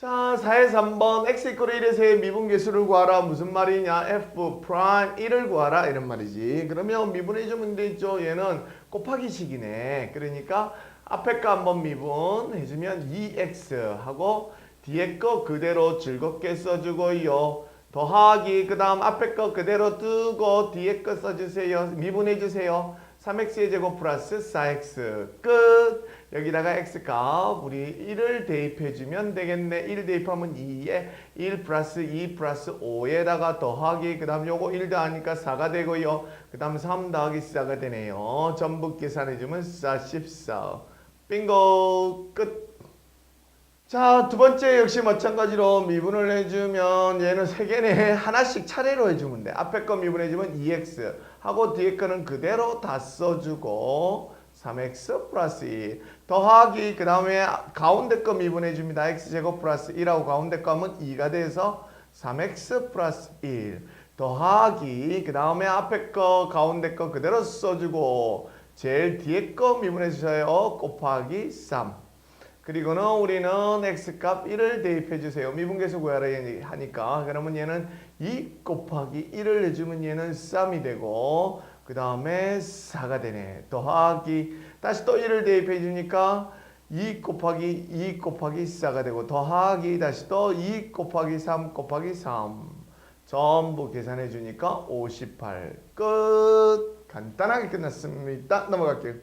3번 x 이퀄 1에서의 미분계수를 구하라. 무슨 말이냐? F 프라임 1을 구하라. 이런 말이지. 그러면 미분해 주면 되죠? 얘는 곱하기식이네. 그러니까 앞에 거 한번 미분해 주면 2x 하고 뒤에 거 그대로 즐겁게 써주고요. 더하기 그 다음 앞에 거 그대로 두고 뒤에 거 써주세요. 미분해 주세요 3x의 제곱 플러스 4x 끝. 여기다가 x값 우리 1을 대입해주면 되겠네. 1 대입하면 2에 1 플러스 2 플러스 5에다가 더하기. 그 다음 요거 1 더하니까 4가 되고요. 그 다음 3 더하기 4가 되네요. 전부 계산해주면 44 빙고. 끝 자, 두 번째 역시 마찬가지로 미분을 해주면 얘는 세 개네 하나씩 차례로 해주면 돼. 앞에 거 미분해주면 2x 하고 뒤에 거는 그대로 다 써주고 3x 플러스 2 더하기 그 다음에 가운데 거 미분해줍니다. x제곱 플러스 1하고 가운데 거 하면 2가 돼서 3x 플러스 1 더하기 그 다음에 앞에 거 가운데 거 그대로 써주고 제일 뒤에 거 미분해주세요. 곱하기 3 그리고는 우리는 x값 1을 대입해 주세요. 미분계수 구하라 하니까 그러면 얘는 2 곱하기 1을 해주면 얘는 3이 되고 그 다음에 4가 되네. 더하기 다시 또 1을 대입해 주니까 2 곱하기 2 곱하기 4가 되고 더하기 다시 또 2 곱하기 3 곱하기 3 전부 계산해 주니까 58 끝. 간단하게 끝났습니다. 넘어갈게요.